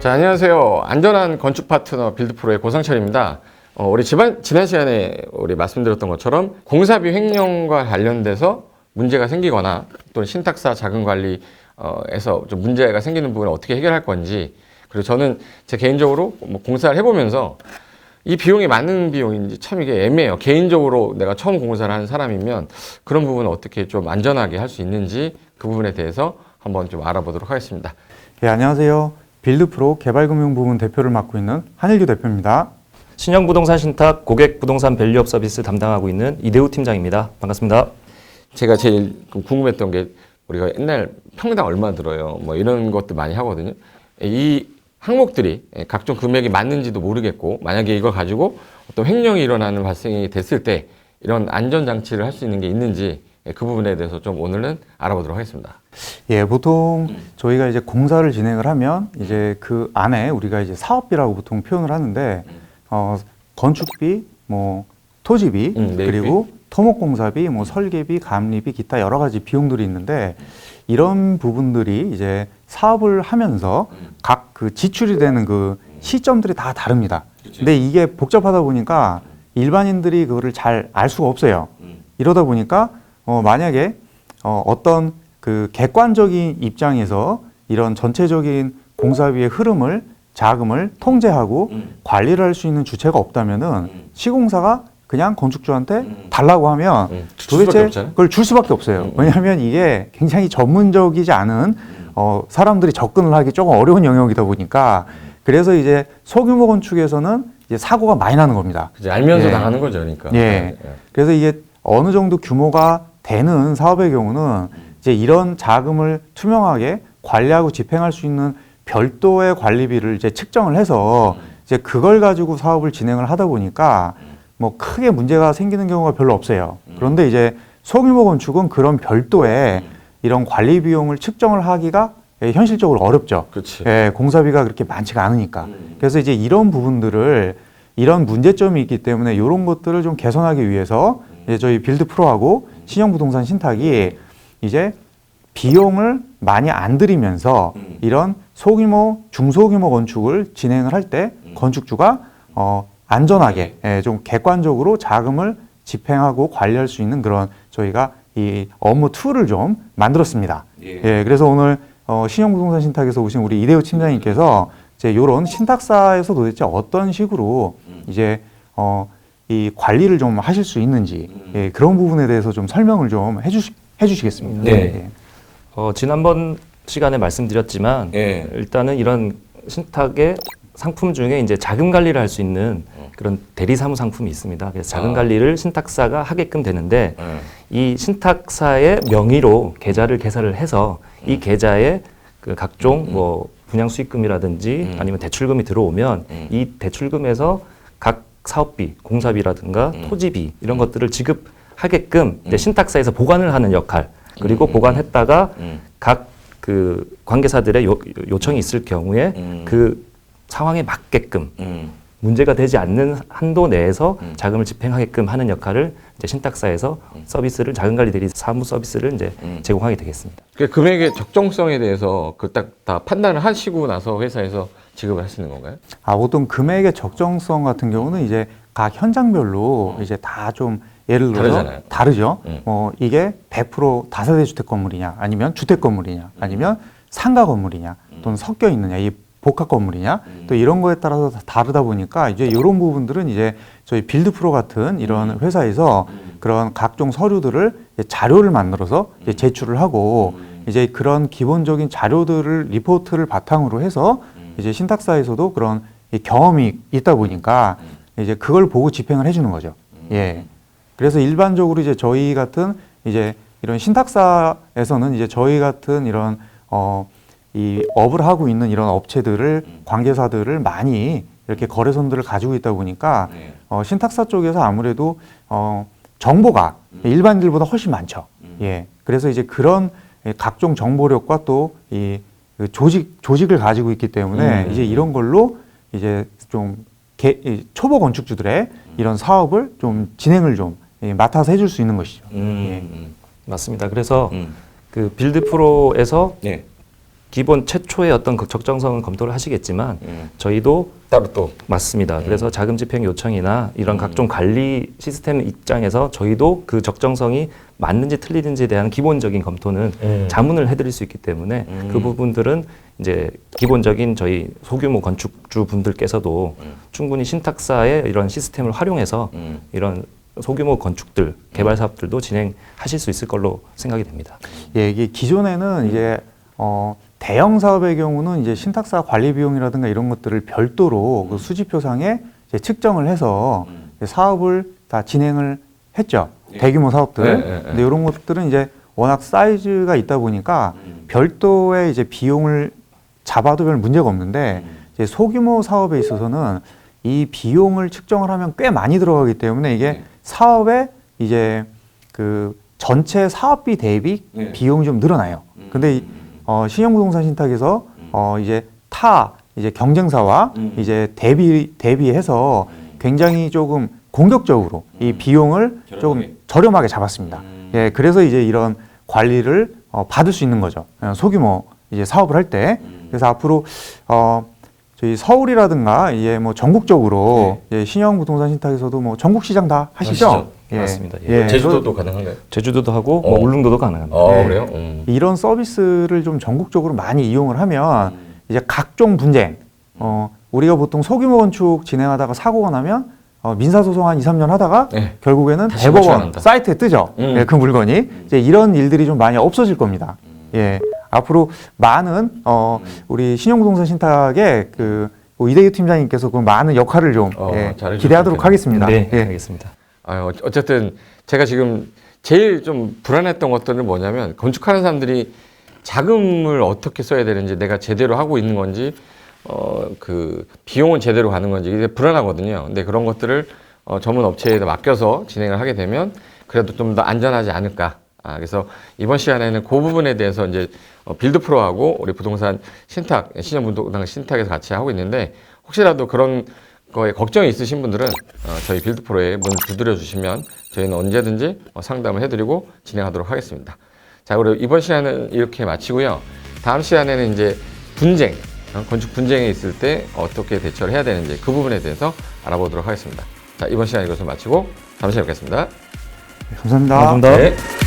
자, 안녕하세요. 안전한 건축 파트너 빌드프로의 고상철입니다. 어, 우리 지난, 지난 시간에 우리 말씀드렸던 것처럼 공사비 횡령과 관련돼서 문제가 생기거나 또는 신탁사 자금 관리에서 좀 문제가 생기는 부분을 어떻게 해결할 건지 그리고 저는 제 개인적으로 뭐 공사를 해보면서 이 비용이 많은 비용인지 참 이게 애매해요. 개인적으로 내가 처음 공사를 하는 사람이면 그런 부분을 어떻게 좀 안전하게 할 수 있는지 그 부분에 대해서 한번 좀 알아보도록 하겠습니다. 예, 안녕하세요. 빌드프로 개발금융 부문 대표를 맡고 있는 한일규 대표입니다. 신형 부동산 신탁 고객 부동산 밸류업 서비스 담당하고 있는 이대우 팀장입니다. 반갑습니다. 제가 제일 궁금했던 게 우리가 옛날 평당 얼마 들어요 뭐 이런 것들 많이 하거든요 이 항목들이 각종 금액이 맞는지도 모르겠고 만약에 이걸 가지고 어떤 횡령이 일어나는 발생이 됐을 때 이런 안전 장치를 할 수 있는 게 있는지 그 부분에 대해서 좀 오늘은 알아보도록 하겠습니다. 예, 보통 저희가 이제 공사를 진행을 하면 이제 그 안에 우리가 이제 사업비라고 보통 표현을 하는데 어, 건축비, 뭐 토지비, 음, 매입비. 그리고 토목공사비, 뭐 설계비, 감리비, 기타 여러 가지 비용들이 있는데 이런 부분들이 이제 사업을 하면서 각 그 지출이 되는 그 시점들이 다 다릅니다. 근데 이게 복잡하다 보니까 일반인들이 그거를 잘 알 수가 없어요. 이러다 보니까 어, 만약에 어, 어떤 그 객관적인 입장에서 이런 전체적인 공사비의 흐름을 자금을 통제하고 관리를 할 수 있는 주체가 없다면은 시공사가 그냥 건축주한테 달라고 하면 음, 도대체. 그걸 줄 수밖에 없어요. 왜냐하면 이게 굉장히 전문적이지 않은 어, 사람들이 접근을 하기 조금 어려운 영역이다 보니까 그래서 이제 소규모 건축에서는 이제 사고가 많이 나는 겁니다. 알면서 예. 당하는 거죠, 그러니까. 예. 그래서 이게 어느 정도 규모가 되는 사업의 경우는 이제 이런 자금을 투명하게 관리하고 집행할 수 있는 별도의 관리비를 이제 측정을 해서 이제 그걸 가지고 사업을 진행을 하다 보니까 뭐 크게 문제가 생기는 경우가 별로 없어요. 그런데 이제 소규모 건축은 그런 별도의 이런 관리 비용을 측정을 하기가 예, 현실적으로 어렵죠. 그렇지. 예, 공사비가 그렇게 많지가 않으니까. 그래서 이제 이런 부분들을 이런 문제점이 있기 때문에 이런 것들을 좀 개선하기 위해서 이제 저희 빌드 프로하고 신형 부동산 신탁이 이제 비용을 많이 안 들이면서 이런 소규모, 중소규모 건축을 진행을 할 때 건축주가 어, 안전하게 예, 좀 객관적으로 자금을 집행하고 관리할 수 있는 그런 저희가 이 업무 툴을 좀 만들었습니다. 예, 그래서 오늘 어, 신형 부동산 신탁에서 오신 우리 이대호 팀장님께서 이제 이런 신탁사에서 도대체 어떤 식으로 이제 어, 이 관리를 좀 하실 수 있는지 예, 그런 부분에 대해서 좀 설명을 좀 해주시, 해주시겠습니다. 네. 예. 어, 지난번 시간에 말씀드렸지만 예. 일단은 이런 신탁의 상품 중에 이제 자금 관리를 할 수 있는 그런 대리 사무 상품이 있습니다. 그래서 자금 아. 관리를 신탁사가 하게끔 되는데 예. 이 신탁사의 명의로 계좌를 개설을 해서 이 계좌에 그 각종 뭐 분양 수익금이라든지 아니면 대출금이 들어오면 이 대출금에서 각 사업비, 공사비라든가 토지비 이런 것들을 지급하게끔 이제 신탁사에서 보관을 하는 역할 그리고 보관했다가 각 그 관계사들의 요, 요청이 있을 경우에 그 상황에 맞게끔 음. 문제가 되지 않는 한도 내에서 자금을 집행하게끔 하는 역할을 이제 신탁사에서 서비스를 자금 관리 대리 사무 서비스를 이제 제공하게 되겠습니다. 그 금액의 적정성에 대해서 그 딱 다 판단을 하시고 나서 회사에서 지급을 하시는 건가요? 아, 보통 금액의 적정성 같은 경우는 이제 각 현장별로 이제 다 좀 예를 들어서 다르잖아요. 다르죠. 음. 어, 이게 100% 다세대 주택 건물이냐, 아니면 주택 건물이냐, 아니면 상가 건물이냐, 또는 섞여 있느냐, 이 복합 건물이냐, 또 이런 거에 따라서 다 다르다 보니까 이제 이런 부분들은 이제 저희 빌드 프로 같은 이런 회사에서 그런 각종 서류들을 이제 자료를 만들어서 이제 제출을 하고 이제 그런 기본적인 자료들을 리포트를 바탕으로 해서 이제 신탁사에서도 그런 이 경험이 있다 보니까 이제 그걸 보고 집행을 해주는 거죠. 예. 그래서 일반적으로 이제 저희 같은 이제 이런 신탁사에서는 이제 저희 같은 이런 어, 이 업을 하고 있는 이런 업체들을 관계사들을 많이 이렇게 거래선들을 가지고 있다 보니까 어, 신탁사 쪽에서 아무래도 어, 정보가 일반인들보다 훨씬 많죠. 예. 그래서 이제 그런 각종 정보력과 또 이 그 조직 조직을 가지고 있기 때문에 음. 이제 이런 걸로 이제 좀 개, 이 초보 건축주들의 이런 사업을 좀 진행을 좀 예, 맡아서 해줄 수 있는 것이죠. 예. 음. 맞습니다. 그래서 음. 그 빌드 프로에서 예. 기본 최초의 어떤 그 적정성은 검토를 하시겠지만 음. 저희도 따로 또 맞습니다. 그래서 자금 집행 요청이나 이런 각종 관리 시스템 입장에서 저희도 그 적정성이 맞는지 틀리는지에 대한 기본적인 검토는 음. 자문을 해드릴 수 있기 때문에 그 부분들은 이제 기본적인 저희 소규모 건축주 분들께서도 충분히 신탁사의 이런 시스템을 활용해서 음. 이런 소규모 건축들 개발 사업들도 진행하실 수 있을 걸로 생각이 됩니다. 예, 이게 기존에는 이제 어, 대형 사업의 경우는 이제 신탁사 관리 비용이라든가 이런 것들을 별도로 그 수지표상에 이제 측정을 해서 이제 사업을 다 진행을 했죠. 대규모 사업들. 네, 네, 네. 근데 이런 것들은 이제 워낙 사이즈가 있다 보니까 별도의 이제 비용을 잡아도 별 문제가 없는데 이제 소규모 사업에 있어서는 이 비용을 측정을 하면 꽤 많이 들어가기 때문에 이게 사업에 이제 그 전체 사업비 대비 네. 비용이 좀 늘어나요. 근데 이, 어, 신용부동산 신탁에서 어, 이제 타 이제 경쟁사와 이제 대비 대비해서 굉장히 조금 공격적으로 이 비용을 조금 저렴하게 잡았습니다. 예, 그래서 이제 이런 관리를 어, 받을 수 있는 거죠. 어, 소규모 이제 사업을 할 때. 그래서 앞으로 어, 저희 서울이라든가 이제 뭐 전국적으로 예, 신형 부동산 신탁에서도 뭐 전국 시장 다 하시죠? 하시죠. 맞습니다. 예. 예, 제주도도 가능한가요? 제주도도 하고 어. 뭐 울릉도도 가능합니다. 어 네. 그래요? 음. 이런 서비스를 좀 전국적으로 많이 이용을 하면 이제 각종 분쟁, 어, 우리가 보통 소규모 건축 진행하다가 사고가 나면 어, 민사소송 한 2, 3년 하다가 네. 결국에는 다시 대법원 고쳐낸다. 사이트에 뜨죠. 음. 예, 그 물건이. 이제 이런 일들이 좀 많이 없어질 겁니다. 예. 앞으로 많은, 어, 우리 신용부동산 신탁의 그, 뭐 이대규 팀장님께서 그 많은 역할을 좀 어, 예, 잘해주셨으면 기대하도록 좋겠네요. 하겠습니다. 네, 예. 알겠습니다. 아, 어- 어쨌든 제가 지금 제일 좀 불안했던 것들은 뭐냐면 건축하는 사람들이 자금을 어떻게 써야 되는지 내가 제대로 하고 있는 건지 어 그 비용은 제대로 가는 건지 이게 불안하거든요. 근데 그런 것들을 어, 전문 업체에 맡겨서 진행을 하게 되면 그래도 좀 더 안전하지 않을까. 아, 그래서 이번 시간에는 그 부분에 대해서 이제 어, 빌드 프로하고 우리 부동산 신탁, 신형 부동산 신탁에서 같이 하고 있는데 혹시라도 그런 거에 걱정이 있으신 분들은 어, 저희 빌드 프로에 문 두드려 주시면 저희는 언제든지 어, 상담을 해드리고 진행하도록 하겠습니다. 자, 그리고 이번 시간은 이렇게 마치고요. 다음 시간에는 이제 분쟁, 어, 건축 분쟁이 있을 때 어떻게 대처를 해야 되는지 그 부분에 대해서 알아보도록 하겠습니다. 자, 이번 시간 이것을 마치고 다음 시간에 뵙겠습니다. 감사합니다. 감사합니다. 네.